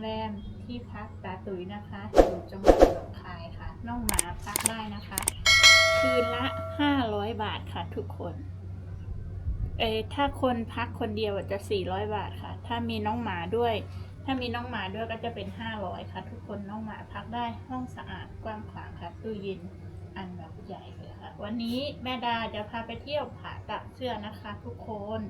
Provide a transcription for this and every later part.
แรมที่พักตาตุยนะคะอยู่จังหวัดหนองคายค่ะ น้องหมาพักได้นะคะ คืนละ 500 บาทค่ะทุกคนเออถ้าคนพักคนเดียวจะ 400 บาทค่ะ ถ้ามีน้องหมาด้วย ถ้ามีน้องหมาด้วยก็จะเป็น 500 ค่ะ ทุกคนน้องหมาพักได้ห้องสะอาดกว้างขวางค่ะตู้เย็นอันแบบใหญ่เลยค่ะ วันนี้แม่ดาจะพาไปเที่ยวผาตักเสื้อนะคะ ทุกคน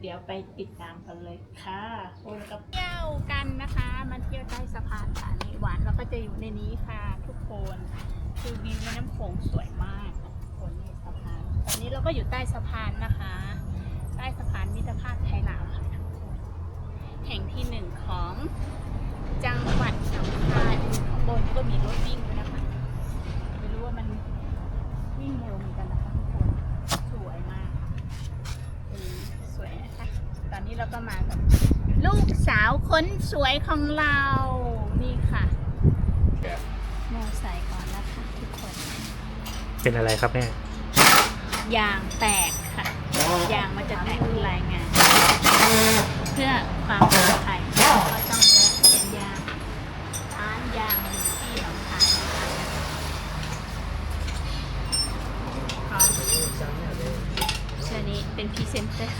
เดี๋ยวไปติดตามกันเลยค่ะโอนกับเที่ยวกันนะคะมาเที่ยวใต้สะพานค่ะนี่หวานเราก็จะอยู่ในนี้ค่ะ ทุกคนคือวิวแม่น้ำโขงสวยมากค่ะทุกคนนี่สะพานตอนนี้เราก็อยู่ใต้สะพานนะคะ ใต้สะพานมิตรภาพไทยลาวค่ะทุกคนแห่งที่หนึ่งของจังหวัดหนองคายข้างบนก็มีรถวิ่งด้วยนะคะ ไม่รู้ว่ามันวิ่งเร็วเหมือนกันนะคะทุกคน สวยมากอืมสวยนะคะ ตอนนี้เรา ก็มากับลูกสาวคนสวยของเรา นี่ค่ะโมใส่ก่อนนะคะทุกคน เป็นอะไรครับแม่ยางแตกค่ะยางมันจะแตกเป็นรายงาน เพื่อความปลอดภัยก็ต้องแวะเปลี่ยนยางร้านยางอยู่ที่หนองคายนะคะขอเชื่อนี้เป็นพรีเซนเตอร์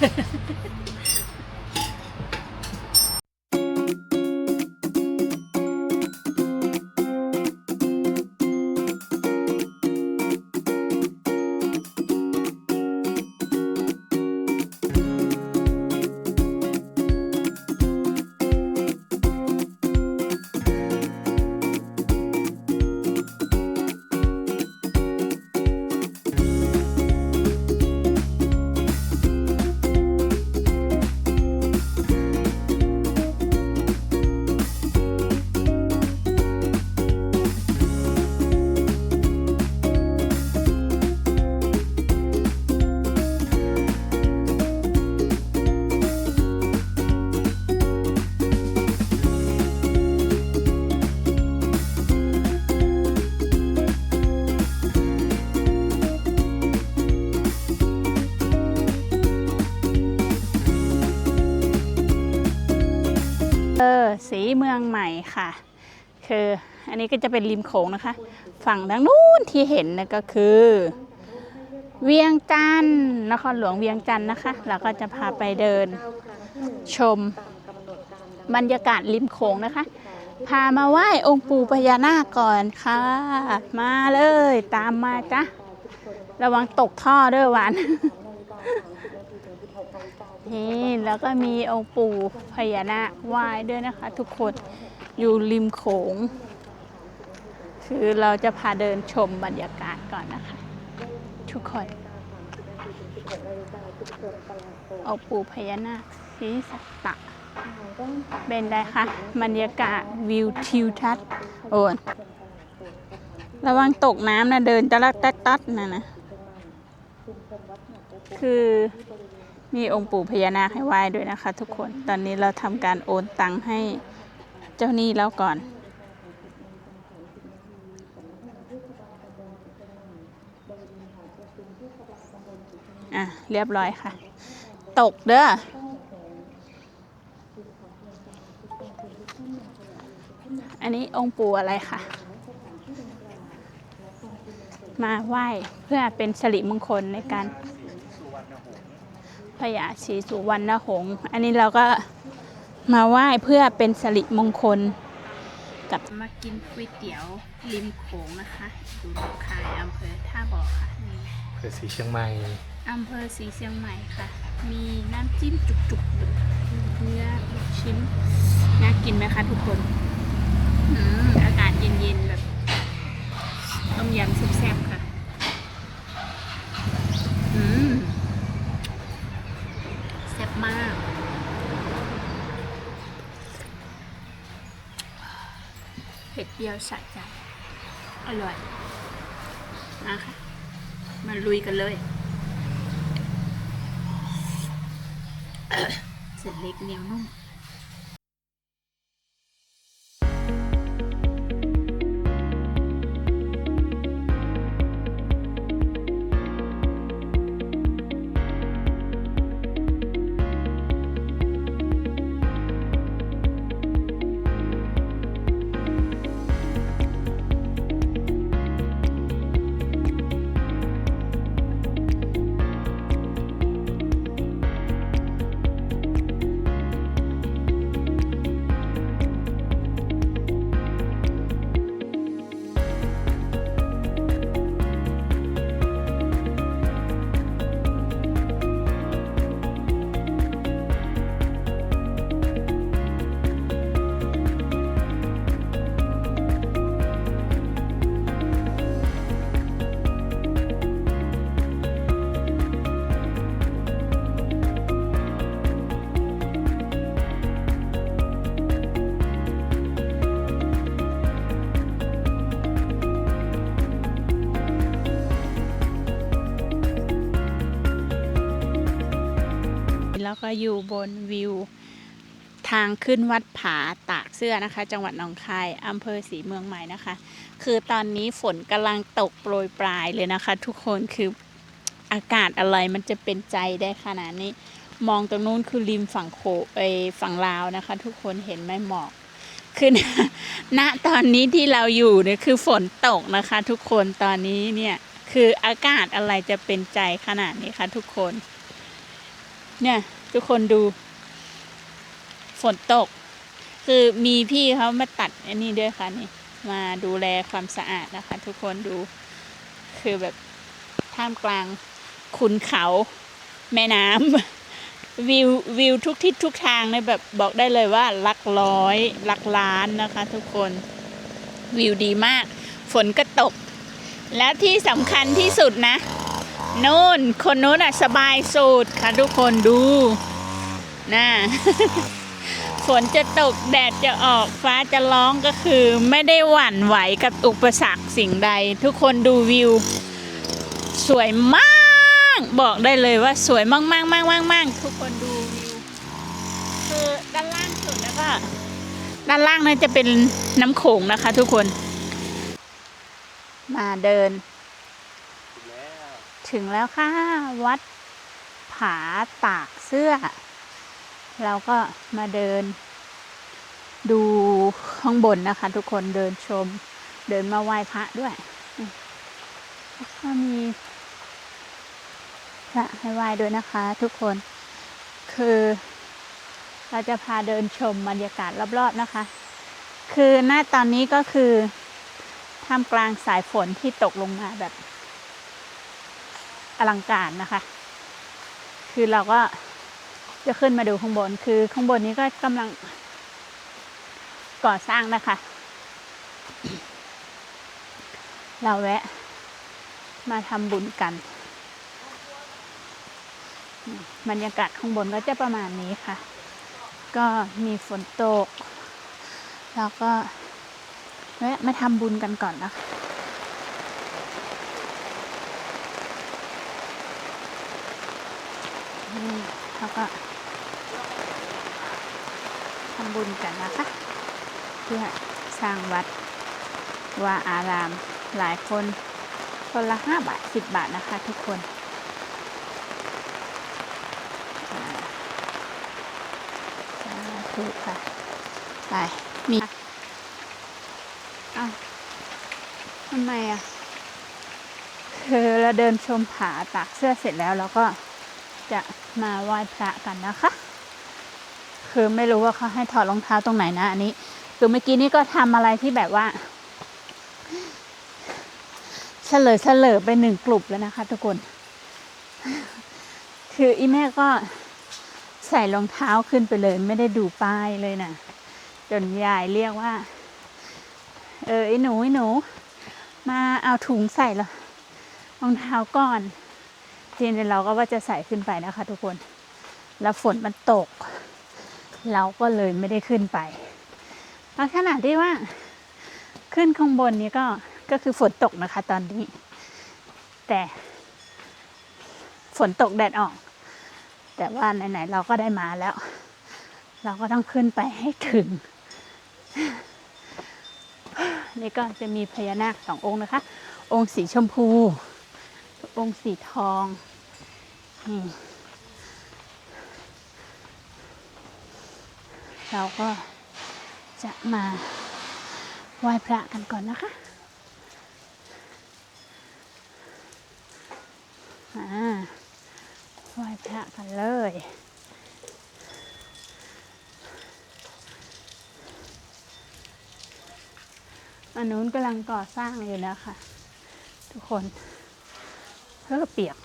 เมืองใหม่ค่ะ คืออันนี้ก็จะเป็นริมโขงนะคะ ฝั่งทางนู้นที่เห็นนะก็คือ เวียงจันทร์นครหลวงเวียงจันทร์นะคะ เราก็จะพาไปเดินชมบรรยากาศริมโขงนะคะ พามาไหว้องค์ปู่พญานาคก่อนค่ะ มาเลยตามมาจ้ะระวังตกท่อเด้อหวาน นี่แล้วก็มีองค์ปู่พญานาคไหว้ด้วยนะคะ ทุกคนอยู่ริมโขง คือเราจะพาเดินชมบรรยากาศก่อนนะคะ ทุกคนองค์ปู่พญานาคศีสัตตะ เป็นไรคะบรรยากาศวิวทิวทัศน์โอ้ระวังตกน้ำนะเดินตะลักตัดตัดนะนะคือ มีองค์ปู่พญานาคให้ไหว้ด้วยนะคะ ทุกคน ตอนนี้เราทำการโอนตังค์ให้เจ้าหนี้แล้วก่อน อะ เรียบร้อยค่ะ ตกเด้อ อันนี้องค์ปู่อะไรคะมาไหว้เพื่อเป็นสิริมงคลในการ พญาศรีสุวรรณหงษ์อันนี้เราก็มาไหว้เพื่อเป็นสิริมงคล กับมากินก๋วยเตี๋ยวริมโขงนะคะอยู่หนองคายอำเภอท่าบ่อค่ะนี่เกิดสีเชียงใหม่อำเภอศรีเชียงใหม่ค่ะ มีน้ำจิ้มจุกๆเนื้อลูกชิ้นน่ากินไหมคะทุกคนออากาศเย็นๆแบบต้มยำแซ่บๆค่ะ อืมแซ่บมาก เผ็ดเปรี้ยวสะใจ อร่อยมาค่ะ มาลุยกันเลย เสร็จเล็กเหนียวนุ่ม อยู่บนวิว ทางขึ้นวัดผาตากเสื้อนะคะ จังหวัดหนองคายอำเภอศรีเมืองใหม่นะคะ คือตอนนี้ฝนกำลังตกโปรยปลายเลยนะคะ ทุกคนคืออากาศอะไรมันจะเป็นใจได้ขนาดนี้ มองตรงนู้นคือริมฝั่งโขไปฝั่งลาวนะคะ ทุกคนเห็นไหมหมอกคือณตอนนี้ที่เราอยู่เนี่ยคือฝนตกนะคะ ทุกคนตอนนี้เนี่ยคืออากาศอะไรจะเป็นใจขนาดนี้คะทุกคน เนี่ย ทุกคนดู ฝนตก คือมีพี่เขามาตัดอันนี้ด้วยค่ะนี่ มาดูแลความสะอาดนะคะ ทุกคนดู คือแบบท่ามกลางขุนเขา แม่น้ำวิววิวทุกทิศทุกทางเลยแบบบอกได้เลยว่าลักร้อยลักล้านนะคะ ทุกคนวิวดีมาก ฝนก็ตก แล้วที่สำคัญที่สุดนะ นู่น คนนู้นอะสบายสุดค่ะทุกคนดูน่าฝนจะตกแดดจะออกฟ้าจะร้องก็คือ ไม่ได้หวั่นไหวกับอุปสรรคสิ่งใด ทุกคนดูวิว สวยมาก บอกได้เลยว่าสวยมากมากมากมากมากทุกคนดูวิวคือด้านล่างสุดแล้วก็ด้านล่างนั่นจะเป็นน้ำโขงนะคะ ทุกคน มาเดิน ถึงแล้วค่ะ วัดผาตากเสื้อ เราก็มาเดิน ดูข้างบนนะคะ ทุกคนเดินชม เดินมาไหว้พระด้วยก็มีพระให้ไหว้ด้วยนะคะ ทุกคนคือเราจะพาเดินชมบรรยากาศรอบๆนะคะ คือหน้าตอนนี้ก็คือท่ามกลางสายฝนที่ตกลงมาแบบ อลังการนะคะ คือเราก็จะขึ้นมาดูข้างบน คือข้างบนนี้ก็กำลังก่อสร้างนะคะ เราแวะ มาทำบุญกัน บรรยากาศข้างบนก็จะประมาณนี้ค่ะ ก็มีฝนตก แล้วก็แวะมาทำบุญกันก่อนนะคะ นี่แล้วก็ทำบุญกันนะคะ เพื่อสร้างวัดวาอารามหลายคนคนละห้าบาทสิบบาทนะคะทุกคนอ่าสาธุค่ะ ไป มีอ้าวทำไมอะ คือเราเดินชมผาตากเสื้อเสร็จแล้วเราก็ จะมาไหว้พระกันนะคะ คือไม่รู้ว่าเขาให้ถอดรองเท้าตรงไหนนะอันนี้ คือเมื่อกี้นี้ก็ทำอะไรที่แบบว่าเฉลยเฉลยไปหนึ่งกลุ่มแล้วนะคะ ทุกคน คืออีแม่ก็ใส่รองเท้าขึ้นไปเลย ไม่ได้ดูป้ายเลยนะจนยายเรียกว่า เออไอ้หนูไอ้หนู มาเอาถุงใส่ละรองเท้าก่อน ทีนี้เราก็ว่าจะใส่ขึ้นไปนะคะ ทุกคน แล้วฝนมันตก เราก็เลยไม่ได้ขึ้นไปแล้วขณะที่ว่าขึ้นข้างบนนี้ก็ก็คือฝนตกนะคะ ตอนนี้ แต่ฝนตกแดดออก แต่ว่าไหนๆเราก็ได้มาแล้ว เราก็ต้องขึ้นไปให้ถึง นี่ก็จะมีพญานาคสององค์นะคะ องค์สีชมพู องค์สีทองนี่เราก็จะมาไหว้พระกันก่อนนะคะอ่าไหว้พระกันเลยอันนู้นกำลังก่อสร้างอยู่นะค่ะ ทุกคน เพื่อเปียก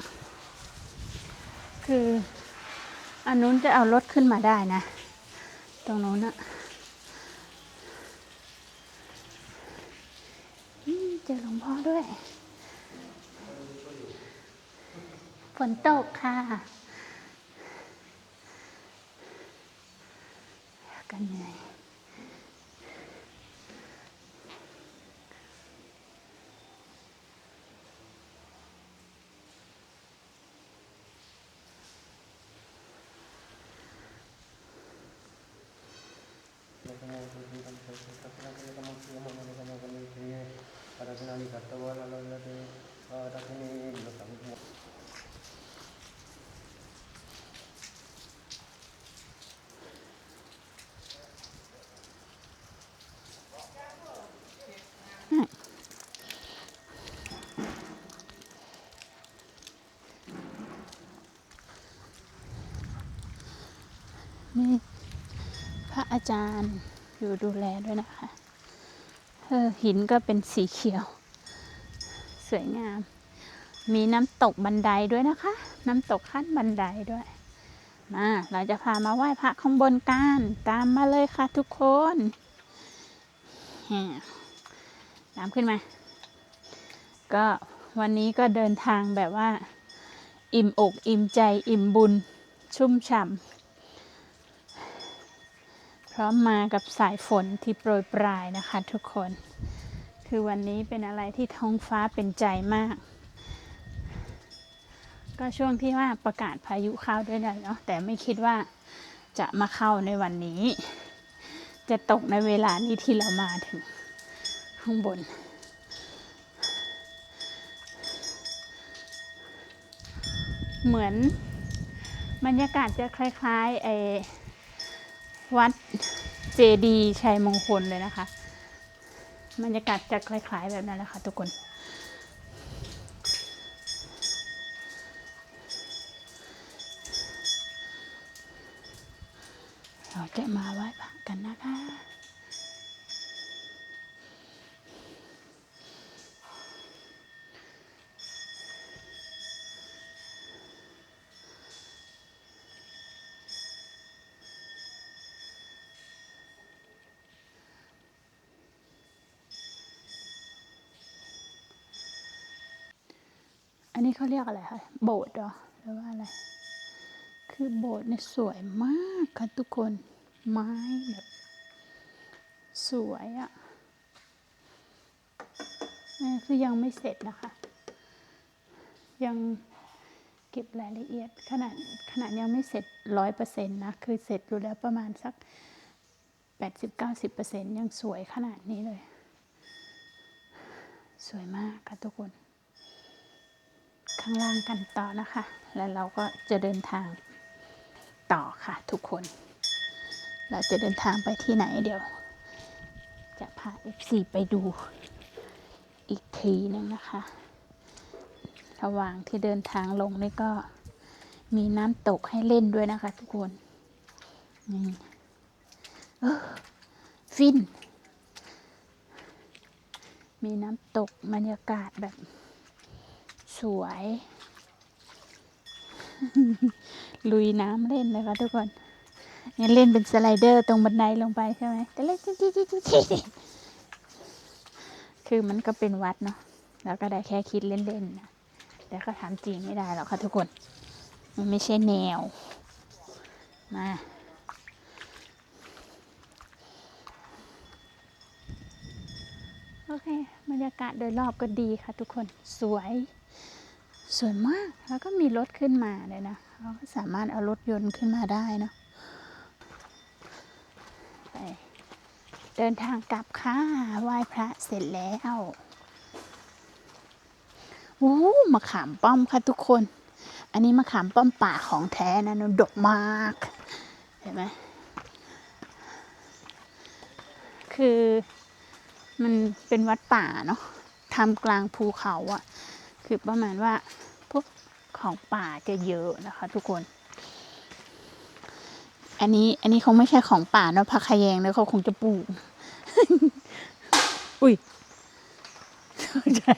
คืออันนู้นจะเอารถขึ้นมาได้นะ ตรงนู้นอะเจอหลวงพ่อด้วย ฝนตกค่ะ นี่พระอาจารย์อยู่ดูแลด้วยนะคะเออหินก็เป็นสีเขียว สวยงาม มีน้ำตกบันไดด้วยนะคะ น้ำตกขั้นบันไดด้วย มาเราจะพามาไหว้พระข้างบนกันตามมาเลยค่ะทุกคนตามขึ้นมา ก็วันนี้ก็เดินทางแบบว่า อิ่มอกอิ่มใจอิ่มบุญชุ่มฉ่ำ ร้อมมากับสายฝนที่โปรยปลายนะคะทุกคน คือวันนี้เป็นอะไรที่ท้องฟ้าเป็นใจมาก ก็ช่วงที่ว่าประกาศพายุเข้าด้วยนะเนาะแต่ไม่คิดว่าจะมาเข้าในวันนี้ จะตกในเวลานี้ที่เรามาถึงข้างบน เหมือนบรรยากาศจะคล้ายๆไอ วัดเจดีชัยมงคลเลยนะคะบรรยากาศจะคล้าย ๆ แบบนั้นแหละค่ะทุกคน เราจะมาไหว้พระกันนะคะ นนี้เขาเรียกอะไรคะ โบสถ์เหรอ หรือว่าอะไร คือโบสถ์เนี่ยสวยมากค่ะทุกคน ไม้แบบสวยอะ่ะนี่คือยังไม่เสร็จนะคะ ยังเก็บรายละเอียดขนาดขนาดยังไม่เสร็จร้อยเปอร์เซ็นต์นะ คือเสร็จอยู่แล้วประมาณสักแปดสิบเก้าสิบเปอร์เซ็นต์ยังสวยขนาดนี้เลย สวยมากค่ะทุกคนางล่างกันต่อนะคะ แล้วเราก็จะเดินทางต่อค่ะทุกคน เราจะเดินทางไปที่ไหนเดี๋ยว จะพา FC ไปดูอีกทีหนึงนะคะ ระหว่างที่เดินทางลงนี่ก็มีน้ำตกให้เล่นด้วยนะคะ ทุกคนนี่เออฟิน มีน้ำตกบรรยากาศแบบ สวย ลุยน้ำเล่นเลยค่ะทุกคนเนี่ยเล่นเป็นสไลเดอร์ตรงบันไดลงไปใช่ไหมแต่เล่นจิ๊จิ๊จิ๊จิ๊คือมันก็เป็นวัดเนาะแล้วก็ได้แค่คิดเล่นๆนะแต่เขาทำจริงไม่ได้หรอกค่ะทุกคน มันไม่ใช่แนว มาโอเค บรรยากาศโดยรอบก็ดีค่ะทุกคนสวย สวยมาก แล้วก็มีรถขึ้นมาเลยนะเราก็สามารถเอารถยนต์ขึ้นมาได้เนะไปเดินทางกลับค่ะไหว้พระเสร็จแล้ววู้มะขามป้อมค่ะทุกคน อันนี้มะขามป้อมป่าของแท้นะนดกมาก เห็นไหมคือมันเป็นวัดป่าเนาะทำกลางภูเขาอะ คือประมาณว่าพวกของป่าจะเยอะนะคะ ทุกคน อันนี้อันนี้คงไม่ใช่ของป่าเนาะผักขยงแล้วเขาคงจะปลูก อุ้ยใช่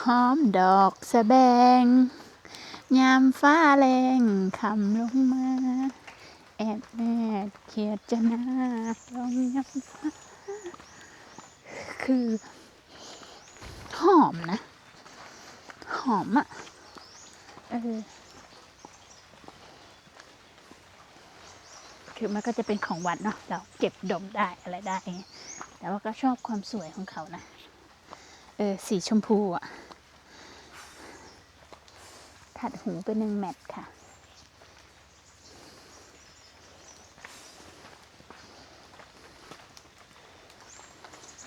หอมดอกสะแบง ยามฟ้าแรงคำลงมา แอบแอบเขียดจะนาลองยามฟ้าคือ หอมนะ หอมอะ่ะ เออ คือมันก็จะเป็นของวัดเนาะ เราเก็บดมได้อะไรได้ แต่ว่าก็ชอบความสวยของเขานะ เออ สีชมพูอะ่ะ ถัดหูไปหนึ่งแมทค่ะ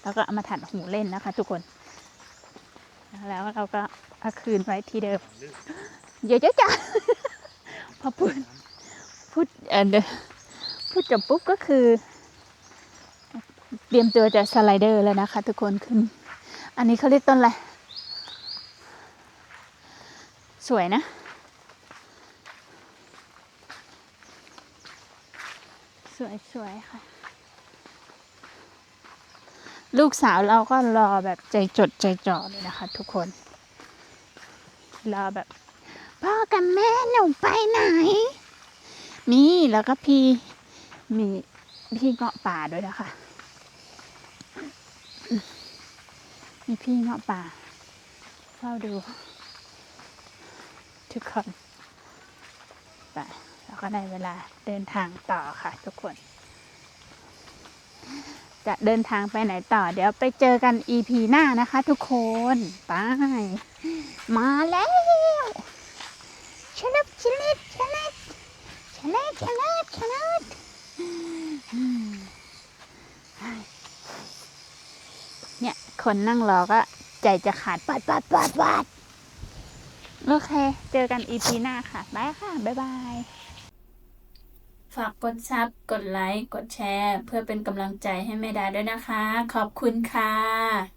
แล้วก็เอามาถัดหูเล่นนะคะ ทุกคน แล้วเราก็เอาคืนไว้ที่เดิมเดี๋ยวจะจ้ะพอพูดพูดเออพูดจบปุ๊บก็คือ เตรียมตัวจะสไลเดอร์แล้วนะคะ ทุกคนขึ้น อันนี้เขาเรียกต้นอะไร สวยนะสวยสวยค่ะ ลูกสาวเราก็รอแบบใจจดใจจ่อเลยนะคะ ทุกคน รอแบบ พ่อกับแม่หนูไปไหน นี่แล้วก็พี่มีพี่เงาะป่าด้วยนะคะ มีพี่เงาะป่าเฝ้าดู ทุกคนไปแล้วก็ได้เวลาเดินทางต่อค่ะทุกคน จะเดินทางไปไหนต่อ เดี๋ยวไปเจอกัน EP หน้านะคะทุกคนไปมาแล้วชลับชลับชลับชลับชลับชลับเนี่ย คนนั่งรอก็ใจจะขาดปาดปาดปาดปาดโอเค เจอกัน EP หน้าค่ะบายค่ะ บ๊ายบาย ฝากกดซับ กดไลค์ กดแชร์ เพื่อเป็นกำลังใจให้แม่ดาด้วยนะคะ ขอบคุณค่ะ